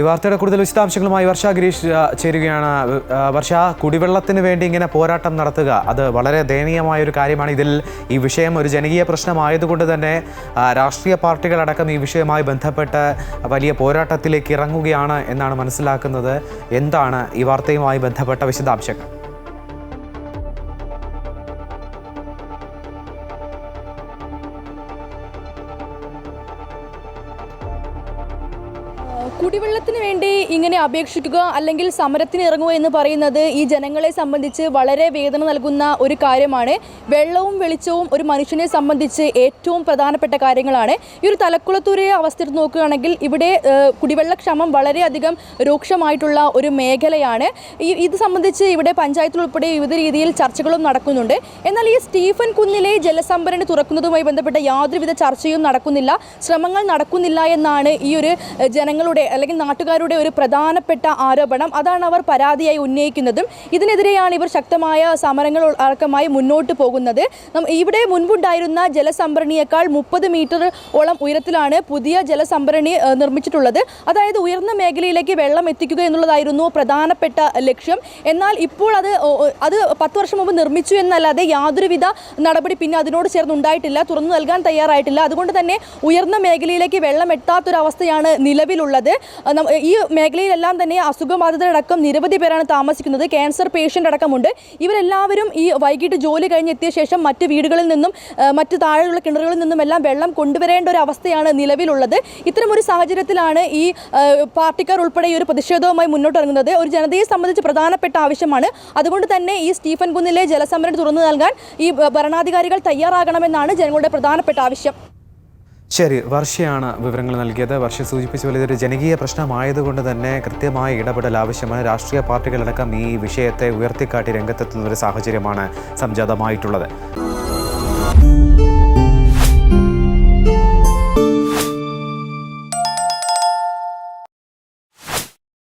ഈ വാർത്തയുടെ കൂടുതൽ വിശദാംശങ്ങളുമായി വർഷ ഗിരീഷ് ചേരുകയാണ്. വർഷ കുടിവെള്ളത്തിന് വേണ്ടി ഇങ്ങനെ പോരാട്ടം നടത്തുക അത് വളരെ ദയനീയമായ ഒരു കാര്യമാണ്. ഇതിൽ ഈ വിഷയം ഒരു ജനകീയ പ്രശ്നമായതുകൊണ്ട് തന്നെ രാഷ്ട്രീയ പാർട്ടികളടക്കം ഈ വിഷയവുമായി ബന്ധപ്പെട്ട് വലിയ പോരാട്ടത്തിലേക്ക് ഇറങ്ങുകയാണ് എന്നാണ് മനസ്സിലാക്കുന്നത്. എന്താണ് ഈ വാർത്തയുമായി ബന്ധപ്പെട്ട വിശദാംശങ്ങൾ? കുടിവെള്ളത്തിന് വേണ്ടി ഇങ്ങനെ അപേക്ഷിക്കുക അല്ലെങ്കിൽ സമരത്തിന് ഇറങ്ങുക എന്ന് പറയുന്നത് ഈ ജനങ്ങളെ സംബന്ധിച്ച് വളരെ വേദന നൽകുന്ന ഒരു കാര്യമാണ്. വെള്ളവും വെളിച്ചവും ഒരു മനുഷ്യനെ സംബന്ധിച്ച് ഏറ്റവും പ്രധാനപ്പെട്ട കാര്യങ്ങളാണ്. ഈ ഒരു തലക്കുളത്തൂരെ അവസ്ഥ നോക്കുകയാണെങ്കിൽ ഇവിടെ കുടിവെള്ളക്ഷാമം വളരെയധികം രൂക്ഷമായിട്ടുള്ള ഒരു മേഖലയാണ്. ഈ ഇത് സംബന്ധിച്ച് ഇവിടെ പഞ്ചായത്തിൽ ഉൾപ്പെടെ വിവിധ രീതിയിൽ ചർച്ചകളും നടക്കുന്നുണ്ട്. എന്നാൽ ഈ സ്റ്റീഫൻ കുന്നിലെ ജലസംഭരണി തുറക്കുന്നതുമായി ബന്ധപ്പെട്ട യാതൊരുവിധ ചർച്ചയും നടക്കുന്നില്ല ശ്രമങ്ങൾ നടക്കുന്നില്ല എന്നാണ് ഈ ഒരു ജനങ്ങളുടെ അല്ലെങ്കിൽ നാട്ടുകാരുടെ ഒരു പ്രധാനപ്പെട്ട ആരോപണം അതാണ് അവർ പരാതിയായി ഉന്നയിക്കുന്നതും. ഇതിനെതിരെയാണ് ഇവർ ശക്തമായ സമരങ്ങൾ അടക്കമായി മുന്നോട്ട് പോകുന്നത്. ഇവിടെ മുൻപുണ്ടായിരുന്ന ജലസംഭരണിയേക്കാൾ മുപ്പത് മീറ്റർ ഓളം ഉയരത്തിലാണ് പുതിയ ജലസംഭരണി നിർമ്മിച്ചിട്ടുള്ളത്. അതായത് ഉയർന്ന മേഖലയിലേക്ക് വെള്ളം എത്തിക്കുക എന്നുള്ളതായിരുന്നു പ്രധാനപ്പെട്ട ലക്ഷ്യം. എന്നാൽ ഇപ്പോൾ അത് അത് പത്ത് വർഷം മുമ്പ് നിർമ്മിച്ചു എന്നല്ലാതെ യാതൊരുവിധ നടപടി പിന്നെ അതിനോട് ചേർന്ന് ഉണ്ടായിട്ടില്ല തുറന്നു നൽകാൻ തയ്യാറായിട്ടില്ല. അതുകൊണ്ട് തന്നെ ഉയർന്ന മേഖലയിലേക്ക് വെള്ളം എത്താത്തൊരവസ്ഥയാണ് നിലവിലുള്ളത്. ഈ മേഖലയിലെല്ലാം തന്നെ അസുഖബാധിതരടക്കം നിരവധി പേരാണ് താമസിക്കുന്നത്. ക്യാൻസർ പേഷ്യന്റ് അടക്കമുണ്ട്. ഇവരെല്ലാവരും ഈ വൈകിട്ട് ജോലി കഴിഞ്ഞ് എത്തിയ ശേഷം മറ്റ് വീടുകളിൽ നിന്നും മറ്റ് താഴെയുള്ള കിണറുകളിൽ നിന്നും എല്ലാം വെള്ളം കൊണ്ടുവരേണ്ട ഒരു അവസ്ഥയാണ് നിലവിലുള്ളത്. ഇത്തരമൊരു സാഹചര്യത്തിലാണ് ഈ പാർട്ടിക്കാർ ഉൾപ്പെടെ ഈ ഒരു പ്രതിഷേധവുമായി മുന്നോട്ട് ഇറങ്ങുന്നത് ഒരു ജനതയെ സംബന്ധിച്ച് പ്രധാനപ്പെട്ട ആവശ്യമാണ്. അതുകൊണ്ട് തന്നെ ഈ സ്റ്റീഫൻ കുന്നിലെ ജലസംഭരണി തുറന്നു നൽകാൻ ഈ ഭരണാധികാരികൾ തയ്യാറാകണമെന്നാണ് ജനങ്ങളുടെ പ്രധാനപ്പെട്ട ആവശ്യം. ശരി വർഷയാണ് വിവരങ്ങൾ നൽകിയത്. വർഷ സൂചിപ്പിച്ച പോലെ ഇതൊരു ജനകീയ പ്രശ്നമായതുകൊണ്ട് തന്നെ കൃത്യമായ ഇടപെടൽ ആവശ്യമാണ്. രാഷ്ട്രീയ പാർട്ടികളടക്കം ഈ വിഷയത്തെ ഉയർത്തിക്കാട്ടി രംഗത്തെത്തുന്ന ഒരു സാഹചര്യമാണ് സംജാതമായിട്ടുള്ളത്.